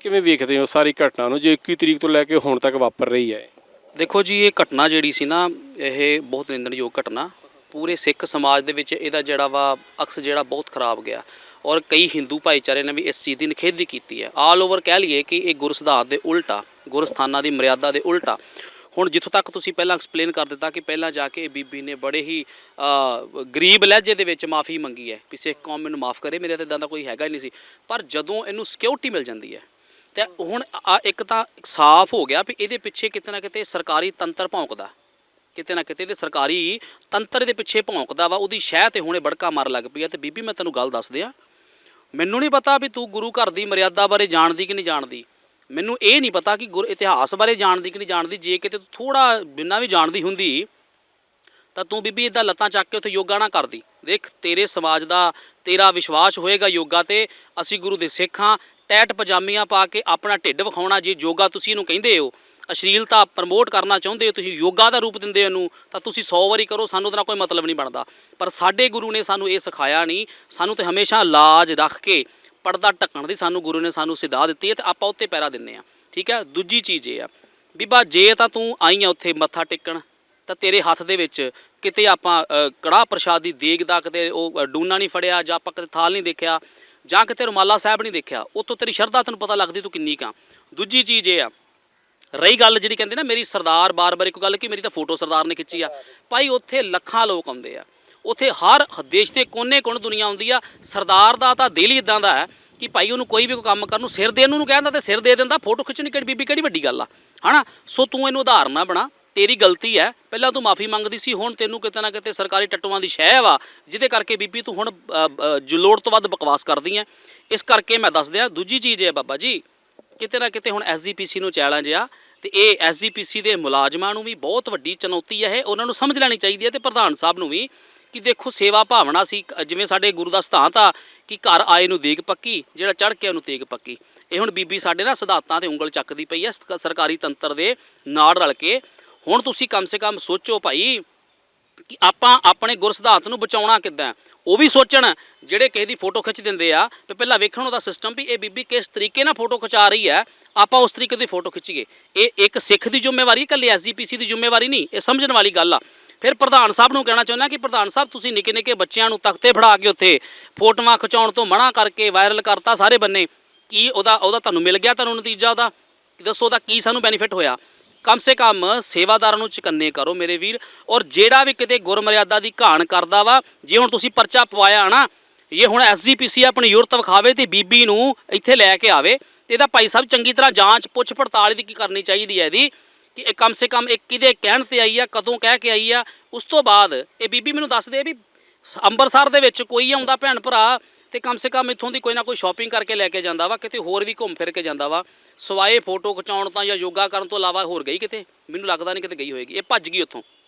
ਕਿਵੇਂ ਵੇਖਦੇ ਹੋ ਸਾਰੀ ਘਟਨਾ ਨੂੰ? ਜੋ 21 ਤਰੀਕ ਤੋਂ ਲੈ ਕੇ ਹੁਣ ਤੱਕ ਵਾਪਰ ਰਹੀ ਹੈ। ਦੇਖੋ ਜੀ, ਇਹ ਘਟਨਾ ਜਿਹੜੀ ਸੀ ਨਾ, ਇਹ ਬਹੁਤ ਨਿੰਦਣਯੋਗ ਘਟਨਾ। ਪੂਰੇ ਸਿੱਖ ਸਮਾਜ ਦੇ ਵਿੱਚ ਇਹਦਾ ਜਿਹੜਾ ਵਾ ਅਕਸ ਜਿਹੜਾ ਬਹੁਤ ਖਰਾਬ ਗਿਆ। ਔਰ ਕਈ ਹਿੰਦੂ ਭਾਈਚਾਰੇ ਨੇ ਵੀ ਇਸ ਚੀਜ਼ ਦੀ ਨਿਖੇਧੀ ਕੀਤੀ ਹੈ। ਆਲ ਓਵਰ ਕਹਿ ਲਈਏ ਕਿ ਇਹ ਗੁਰਸਿਧਾਂਤ ਦੇ ਉਲਟਾ, ਗੁਰਸਥਾਨਾਂ ਦੀ ਮਰਿਆਦਾ ਦੇ ਉਲਟਾ। ਹੁਣ ਜਿੱਥੋਂ ਤੱਕ ਤੁਸੀਂ ਪਹਿਲਾਂ ਐਕਸਪਲੇਨ ਕਰ ਦਿੱਤਾ ਕਿ ਪਹਿਲਾਂ ਜਾ ਕੇ ਇਹ ਬੀਬੀ ਨੇ ਬੜੇ ਹੀ ਗਰੀਬ ਲਹਿਜੇ ਦੇ ਵਿੱਚ ਮਾਫੀ ਮੰਗੀ ਹੈ। ਵੀ ਸਿੱਖ ਕੌਮ ਮੈਨੂੰ ਮਾਫ ਕਰੇ, ਮੇਰੇ ਤੇ ਇਦਾਂ ਦਾ ਕੋਈ ਹੈਗਾ ਹੀ ਨਹੀਂ ਸੀ। ਪਰ ਜਦੋਂ ਇਹਨੂੰ ਸਿਕਿਉਰਿਟੀ ਮਿਲ ਜਾਂਦੀ ਹੈ ਤੇ ਹੁਣ ਆ ਇੱਕ ਤਾਂ ਸਾਫ਼ ਹੋ ਗਿਆ ਵੀ ਇਹਦੇ ਪਿੱਛੇ ਕਿਤੇ ਨਾ ਕਿਤੇ ਸਰਕਾਰੀ ਤੰਤਰ ਭੌਂਕਦਾ। ਕਿਤੇ ਨਾ ਕਿਤੇ ਇਹਦੇ ਸਰਕਾਰੀ ਤੰਤਰ ਦੇ ਪਿੱਛੇ ਭੌਂਕਦਾ ਵਾ, ਉਹਦੀ ਸ਼ਹਿ ਤੇ ਹੁਣੇ ਬੜਕਾ ਮਾਰ ਲੱਗ ਪਈ ਆ ਤੇ ਬੀਬੀ ਮੈਂ ਤੈਨੂੰ ਗੱਲ ਦੱਸ ਦਿਆਂ ਮੈਨੂੰ ਨਹੀਂ ਪਤਾ ਵੀ ਤੂੰ ਗੁਰੂ ਘਰ ਦੀ ਮਰਿਆਦਾ ਬਾਰੇ ਜਾਣਦੀ ਕਿ ਨਹੀਂ ਜਾਣਦੀ। ਮੈਨੂੰ ਇਹ ਨਹੀਂ ਪਤਾ ਕਿ ਗੁਰ ਇਤਿਹਾਸ ਬਾਰੇ ਜਾਣਦੀ ਕਿ ਨਹੀਂ ਜਾਣਦੀ। ਜੇ ਕਿਤੇ ਤੂੰ ਥੋੜਾ ਬਿਨਾਂ ਵੀ ਜਾਣਦੀ ਹੁੰਦੀ, ਤਾਂ ਤੂੰ ਬੀਬੀ ਇਦਾਂ ਲੱਤਾਂ ਚੱਕ ਕੇ ਉੱਥੇ ਯੋਗਾ ਨਾ ਕਰਦੀ। ਦੇਖ, ਤੇਰੇ ਸਮਾਜ ਦਾ ਤੇਰਾ ਵਿਸ਼ਵਾਸ ਹੋਏਗਾ ਯੋਗਾ ਤੇ। ਅਸੀਂ ਗੁਰੂ ਦੇ ਸਿੱਖ ਹਾਂ ਟੈਟ ਪਜਾਮੀਆਂ ਪਾ ਕੇ ਆਪਣਾ ਢਿੱਡ ਵਿਖਾਉਣਾ ਜੇ ਯੋਗਾ ਤੁਸੀਂ ਇਹਨੂੰ ਕਹਿੰਦੇ ਹੋ ਅਸ਼ਲੀਲਤਾ ਪ੍ਰਮੋਟ ਕਰਨਾ ਚਾਹੁੰਦੇ ਹੋ ਤੁਸੀਂ ਯੋਗਾ ਦਾ ਰੂਪ ਦਿੰਦੇ ਹੋ ਇਹਨੂੰ ਤਾਂ ਤੁਸੀਂ 100 ਵਾਰੀ ਕਰੋ ਸਾਨੂੰ ਉਹਦਾ ਕੋਈ ਮਤਲਬ ਨਹੀਂ ਬਣਦਾ। ਪਰ ਸਾਡੇ ਗੁਰੂ ਨੇ ਸਾਨੂੰ ਇਹ ਸਿਖਾਇਆ ਨਹੀਂ ਸਾਨੂੰ ਤੇ ਹਮੇਸ਼ਾ ਲਾਜ ਰੱਖ ਕੇ ਪਰਦਾ ਢੱਕਣ ਦੀ ਸਾਨੂੰ ਗੁਰੂ ਨੇ ਸਾਨੂੰ ਸਿਧਾ ਦਿੱਤੀ ਹੈ ਤੇ ਆਪਾਂ ਉੱਤੇ ਪੈਰਾ ਦਿੰਨੇ ਆ ਠੀਕ ਹੈ? ਦੂਜੀ ਚੀਜ਼ ਇਹ ਆ ਬੀਬਾ ਜੇ ਤਾਂ ਤੂੰ ਆਈ ਆ ਉੱਥੇ ਮੱਥਾ ਟੇਕਣ ਤਾਂ ਤੇਰੇ ਹੱਥ ਦੇ ਵਿੱਚ ਕਿਤੇ ਆਪਾਂ ਅ, ਕੜਾਹ ਪ੍ਰਸ਼ਾਦ ਦੀ ਦੇਗ ਦਾ ਕਿਤੇ ਉਹ ਡੂਨਾ ਨਹੀਂ ਫੜਿਆ ਜਾਂ ਆਪਾਂ ਕਿਤੇ ਥਾਲ ਨਹੀਂ ਦੇਖਿਆ ਜਾਂ ਕਿਤੇ ਰੁਮਾਲਾ ਸਾਹਿਬ ਨਹੀਂ ਦੇਖਿਆ ਉਤੋਂ ਤੇਰੀ ਸ਼ਰਧਾ ਤੈਨੂੰ ਪਤਾ ਲੱਗਦੀ ਤੂੰ ਕਿੰਨੀ ਕਾ ਦੂਜੀ ਚੀਜ਼ ਇਹ ਆ, ਰਹੀ ਗੱਲ ਜਿਹੜੀ ਕਹਿੰਦੇ ਨਾ, ਮੇਰੀ ਸਰਦਾਰ ਬਾਰ-ਬਾਰ ਇੱਕ ਗੱਲ ਕਿ, ਮੇਰੀ ਤਾਂ ਫੋਟੋ ਸਰਦਾਰ ਨੇ ਖਿੱਚੀ ਆ। ਭਾਈ ਉੱਥੇ ਲੱਖਾਂ ਲੋਕ ਆਉਂਦੇ ਆ। ਉੱਥੇ ਹਰ ਦੇਸ਼ ਦੇ ਕੋਨੇ-ਕੋਨੇ ਦੁਨੀਆ ਆਉਂਦੀ ਆ। ਸਰਦਾਰ ਦਾ ਤਾਂ ਦਿਲ ਹੀ ਇਦਾਂ ਦਾ ਹੈ ਕਿ ਭਾਈ ਉਹਨੂੰ ਕੋਈ ਵੀ ਕੋਈ ਕੰਮ ਕਰਨ ਨੂੰ ਸਿਰ ਦੇਣ ਨੂੰ ਕਹਿੰਦਾ ਤੇ ਸਿਰ ਦੇ ਦਿੰਦਾ, ਫੋਟੋ ਖਿੱਚਣੀ ਕਿਹੜੀ ਬੀਬੀ ਕਿਹੜੀ ਵੱਡੀ ਗੱਲ ਆ। ਹਨਾ? ਸੋ ਤੂੰ ਇਹਨੂੰ ਉਦਾਹਰਨ ਨਾ ਬਣਾ। ਤੇਰੀ ਗਲਤੀ ਹੈ। ਪਹਿਲਾਂ ਤੂੰ ਮਾਫੀ ਮੰਗਦੀ ਸੀ ਹੁਣ ਤੈਨੂੰ ਕਿਤੇ ਨਾ ਕਿਤੇ ਸਰਕਾਰੀ ਟੱਟੂਆਂ ਦੀ ਸ਼ਹਿ ਵਾ ਜਿਹਦੇ ਕਰਕੇ ਬੀਬੀ ਤੂੰ ਹੁਣ ਅ, ਲੋੜ ਤੋਂ ਵੱਧ ਬਕਵਾਸ ਕਰਦੀ ਹੈ ਇਸ ਕਰਕੇ ਮੈਂ ਦੱਸ ਦਿਆਂ ਦੂਜੀ ਚੀਜ਼ ਇਹ ਹੈ ਬਾਬਾ ਜੀ ਕਿਤੇ ਨਾ ਕਿਤੇ ਹੁਣ ਐਸਜੀਪੀਸੀ ਨੂੰ ਚੈਲੰਜ ਆ ਤੇ ਇਹ ਐਸਜੀਪੀਸੀ ਦੇ ਮੁਲਾਜ਼ਮਾਂ ਨੂੰ ਵੀ ਬਹੁਤ ਵੱਡੀ ਚੁਣੌਤੀ ਹੈ ਇਹ ਉਹਨਾਂ ਨੂੰ ਸਮਝ ਲੈਣੀ ਚਾਹੀਦੀ ਹੈ ਤੇ ਪ੍ਰਧਾਨ ਸਾਹਿਬ ਨੂੰ ਵੀ ਕਿ ਦੇਖੋ ਸੇਵਾ ਭਾਵਨਾ ਸੀ ਜਿਵੇਂ ਸਾਡੇ ਗੁਰੂ ਦਾ ਸਿਧਾਂਤ ਆ ਕਿ ਘਰ ਆਏ ਨੂੰ ਦੇਗ ਪੱਕੀ ਜਿਹੜਾ ਚੜ ਕੇ ਉਹਨੂੰ ਤੇਗ ਪੱਕੀ। ਇਹ ਹੁਣ ਬੀਬੀ ਸਾਡੇ ਨਾ ਸਿਧਾਂਤਾਂ ਤੇ ਉਂਗਲ ਚੱਕਦੀ ਪਈ ਹੈ ਸ- ਸਰਕਾਰੀ ਤੰਤਰ ਦੇ ਨਾਲ ਰਲ ਕੇ। ਹੁਣ ਤੁਸੀਂ ਕਮ ਸੇ ਕਮ ਸੋਚੋ ਭਾਈ ਕਿ ਆਪਾਂ ਆਪਣੇ ਗੁਰ ਸਿਧਾਂਤ ਨੂੰ ਬਚਾਉਣਾ ਕਿੱਦਾਂ ਉਹ ਵੀ ਸੋਚਣ, ਜਿਹੜੇ ਕਿਸੇ ਦੀ ਫੋਟੋ ਖਿੱਚ ਦਿੰਦੇ ਆ, ਤੇ ਪਹਿਲਾਂ ਵੇਖਣ ਉਹਦਾ ਸਿਸਟਮ ਵੀ ਇਹ ਬੀਬੀ ਕਿਸ ਤਰੀਕੇ ਨਾਲ ਫੋਟੋ ਖਿਚਾ ਰਹੀ ਹੈ, ਆਪਾਂ ਉਸ ਤਰੀਕੇ ਦੀ ਫੋਟੋ ਖਿੱਚੀਏ। ਇਹ ਇੱਕ ਸਿੱਖ ਦੀ ਜ਼ਿੰਮੇਵਾਰੀ ਇਕੱਲੇ ਐਸਜੀਪੀਸੀ ਦੀ ਜ਼ਿੰਮੇਵਾਰੀ ਨਹੀਂ, ਇਹ ਸਮਝਣ ਵਾਲੀ ਗੱਲ ਆ। ਫਿਰ ਪ੍ਰਧਾਨ ਸਾਹਿਬ ਨੂੰ ਕਹਿਣਾ ਚਾਹੁੰਦਾ ਕਿ ਪ੍ਰਧਾਨ ਸਾਹਿਬ, ਤੁਸੀਂ ਨਿੱਕੇ ਨਿੱਕੇ ਬੱਚਿਆਂ ਨੂੰ ਤਖਤੇ ਫੜਾ ਕੇ ਉੱਥੇ ਫੋਟੋਆਂ ਖਿਚਾਉਣ ਤੋਂ ਮਨਾ ਕਰਕੇ ਵਾਇਰਲ ਕਰਤਾ ਸਾਰੇ ਬੰਨੇ। ਕੀ ਉਹਦਾ ਉਹਦਾ ਤੁਹਾਨੂੰ ਮਿਲ ਗਿਆ ਤੁਹਾਨੂੰ ਨਤੀਜਾ ਉਹਦਾ? ਦੱਸੋ ਉਹਦਾ ਕੀ ਸਾਨੂੰ ਬੈਨੀਫਿਟ ਹੋਇਆ? ਕਮ ਸੇ ਕਮ ਸੇਵਾਦਾਰਾਂ ਨੂੰ ਚਕੰਨੇ ਕਰੋ ਮੇਰੇ ਵੀਰ ਔਰ ਜਿਹੜਾ ਵੀ ਕਿਤੇ ਗੁਰਮਰਿਆਦਾ ਦੀ ਘਾਣ ਕਰਦਾ ਵਾ ਜੇ ਹੁਣ ਤੁਸੀਂ ਪਰਚਾ ਪਵਾਇਆ ਨਾ ਇਹ ਹੁਣ ਐਸਜੀਪੀਸੀ ਆਪਣੀ ਯੂਰਤ ਵਿਖਾਵੇ ਤੇ ਬੀਬੀ ਨੂੰ ਇੱਥੇ ਲੈ ਕੇ ਆਵੇ ਤੇ ਇਹਦਾ ਭਾਈ ਸਾਹਿਬ ਚੰਗੀ ਤਰ੍ਹਾਂ ਜਾਂਚ ਪੁੱਛ ਪੜਤਾਲ ਦੀ ਕੀ ਕਰਨੀ ਚਾਹੀਦੀ ਹੈ ਇਹਦੀ ਕਿ ਇਹ ਕਮ ਸੇ ਕਮ ਇਹ ਕਿਹਦੇ ਕਹਿਣ ਤੇ ਆਈ ਆ ਕਦੋਂ ਕਹਿ ਕੇ ਆਈ ਆ ਉਸ ਤੋਂ ਬਾਅਦ ਇਹ ਬੀਬੀ ਮੈਨੂੰ ਦੱਸ ਦੇ ਵੀ ਅੰਮ੍ਰਿਤਸਰ ਦੇ ਵਿੱਚ ਕੋਈ ਆਉਂਦਾ ਭੈਣ ਭਰਾ ਤੇ ਕਮ ਸੇ ਕਮ ਇੱਥੋਂ ਦੀ ਕੋਈ ਨਾ ਕੋਈ ਸ਼ਾਪਿੰਗ ਕਰਕੇ ਲੈ ਕੇ ਜਾਂਦਾ ਵਾ, ਕਿਤੇ ਹੋਰ ਵੀ ਘੁੰਮ ਫਿਰ ਕੇ ਜਾਂਦਾ ਵਾ। ਸਵਾਏ ਫੋਟੋ ਖਿਚਾਉਣ ਤਾਂ ਜਾਂ ਯੋਗਾ ਕਰਨ ਤੋਂ ਇਲਾਵਾ ਹੋਰ ਗਈ ਕਿਤੇ? ਮੈਨੂੰ ਲੱਗਦਾ ਨਹੀਂ ਕਿਤੇ ਗਈ ਹੋਏਗੀ। ਇਹ ਭੱਜ ਗਈ ਉੱਥੋਂ।